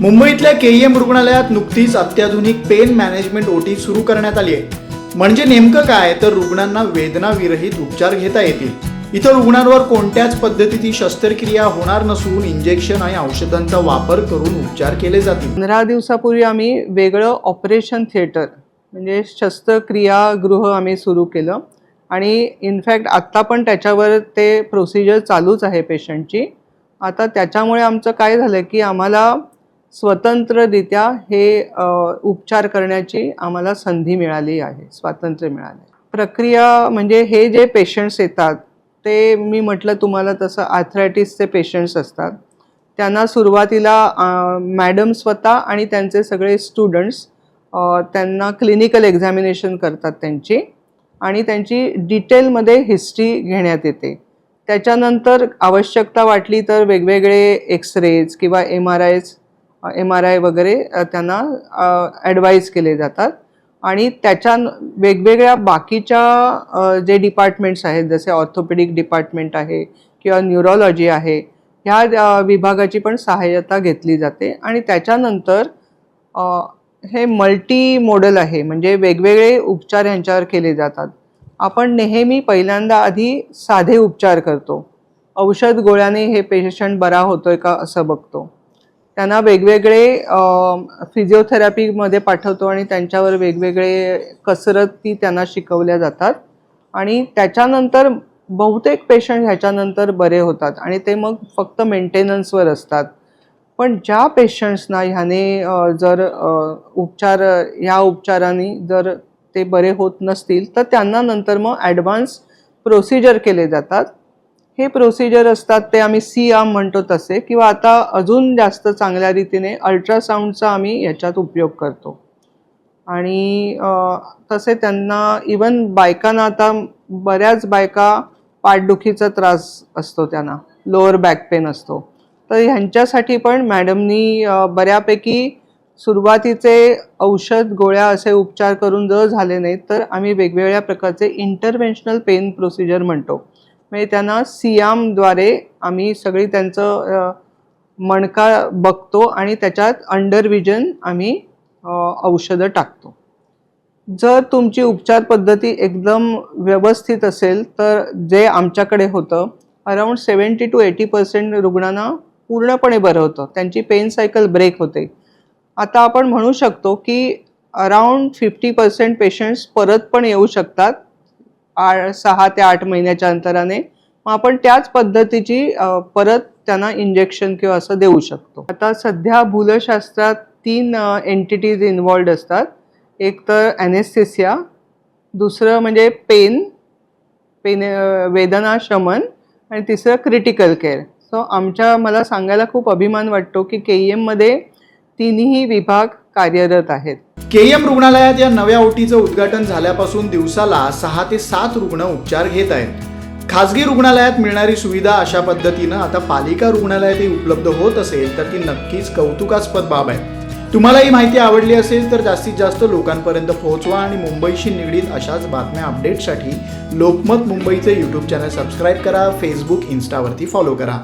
मुंबईतल्या केईएम रुग्णालयात नुकतीच अत्याधुनिक पेन मॅनेजमेंट ओटी सुरू करण्यात आली आहे. म्हणजे नेमकं काय? तर रुग्णांना वेदनाविरहित उपचार घेता येतील. इथं रुग्णांवर कोणत्याच पद्धतीची शस्त्रक्रिया होणार नसून इंजेक्शन आणि औषधांचा वापर करून उपचार केले जातील. पंधरा दिवसापूर्वी आम्ही वेगळं ऑपरेशन थिएटर म्हणजे शस्त्रक्रियागृह आम्ही सुरू केलं. आणि इनफॅक्ट आत्ता पण त्याच्यावर ते प्रोसिजर चालूच आहे पेशंटची आता त्याच्यामुळे आमचं काय झालं की आम्हाला स्वतंत्ररित्या हे उपचार करण्याची आम्हाला संधी मिळाली आहे स्वातंत्र्य मिळालं प्रक्रिया म्हणजे हे जे पेशंट्स येतात ते मी म्हटलं तुम्हाला तसं आर्थरायटिसचे पेशंट्स असतात. त्यांना सुरुवातीला मॅडम स्वतः आणि त्यांचे सगळे स्टुडंट्स त्यांना क्लिनिकल एक्झामिनेशन करतात त्यांची आणि त्यांची डिटेलमध्ये हिस्ट्री घेण्यात येते. त्याच्यानंतर आवश्यकता वाटली तर वेगवेगळे एक्सरेज किंवा M R I's M R I वगैरे त्यांना ॲडवाईज केले जातात. आणि त्याच्या वेगवेगळ्या बाकीच्या जे डिपार्टमेंट्स आहेत जसे ऑर्थोपेडिक डिपार्टमेंट आहे किंवा न्यूरोलॉजी आहे ह्या विभागाची पण सहाय्यता घेतली जाते. आणि त्याच्यानंतर हे मल्टी मॉडल आहे म्हणजे वेगवेगळे उपचार ह्यांच्यावर केले जातात. आपण नेहमी पहिल्यांदा आधी साधे उपचार करतो. औषध गोळ्याने हे पेशंट बरा होतोय का असं बघतो. त्यांना वेगवेगळे फिजिओथेरपीमध्ये पाठवतो आणि त्यांच्यावर वेगवेगळे कसरती त्यांना शिकवल्या जातात. आणि त्याच्यानंतर बहुतेक पेशंट ह्याच्यानंतर बरे होतात आणि ते मग फक्त मेंटेनन्सवर असतात. पण ज्या पेशंट्सना ह्याने जर उपचार ह्या उपचारांनी जर ते बरे होत नसतील तर त्यांना नंतर मग ॲडव्हान्स प्रोसिजर केले जातात. हे प्रोसिजर असतात ते आम्ही सी आम म्हणतो तसे किंवा आता अजून जास्त चांगल्या रीतीने अल्ट्रासाऊंडचा आम्ही याच्यात उपयोग करतो. आणि तसे त्यांना इवन बायकांना आता बऱ्याच बायका पाठदुखीचा त्रास असतो त्यांना लोअर बॅक पेन असतो. तर ह्यांच्यासाठी पण मॅडमनी बऱ्यापैकी सुरुवातीचे औषध गोळ्या असे उपचार करून जर झाले नाहीत तर आम्ही वेगवेगळ्या प्रकारचे इंटरव्हेन्शनल पेन प्रोसिजर म्हणतो. म्हणजे त्यांना सियामद्वारे आम्ही सगळी त्यांचं मणका बघतो आणि त्याच्यात अंडरविजन आम्ही औषधं टाकतो. जर तुमची उपचार पद्धती एकदम व्यवस्थित असेल तर जे आमच्याकडे होतं around seventy two eighty percent रुग्णांना पूर्णपणे बरं होतं. त्यांची पेन सायकल ब्रेक होते. आता आपण म्हणू शकतो की अराऊंड फिफ्टी पर्सेंट पेशंट्स परत पण येऊ शकतात. आ सहा ते आठ महिन्याच्या अंतराने मग आपण त्याच पद्धतीची परत त्यांना इंजेक्शन किंवा असं देऊ शकतो. आता सध्या भूलशास्त्रात तीन एंटिटीज इन्वॉल्ड असतात. एक तर ॲनेस्थेसिया दुसरं म्हणजे पेन पेन वेदना शमन आणि तिसरं क्रिटिकल केअर सो आमच्या मला सांगायला खूप अभिमान वाटतो की के ई एममध्ये तिन्ही विभाग कार्यरत आहेत. केईएम रुग्णालयात या नव्या ओटीचं उद्घाटन झाल्यापासून दिवसाला सहा ते सात रुग्ण उपचार घेत आहेत. खासगी रुग्णालयात मिळणारी सुविधा अशा पद्धतीनं आता पालिका रुग्णालयातही उपलब्ध होत असेल तर ती नक्कीच कौतुकास्पद बाब आहे. तुम्हाला ही माहिती आवडली असेल तर जास्तीत जास्त लोकांपर्यंत पोहोचवा आणि मुंबईशी निगडीत अशाच बातम्या अपडेटसाठी लोकमत मुंबईचे यूट्यूब चॅनल सबस्क्राईब करा फेसबुक इन्स्टावरती फॉलो करा.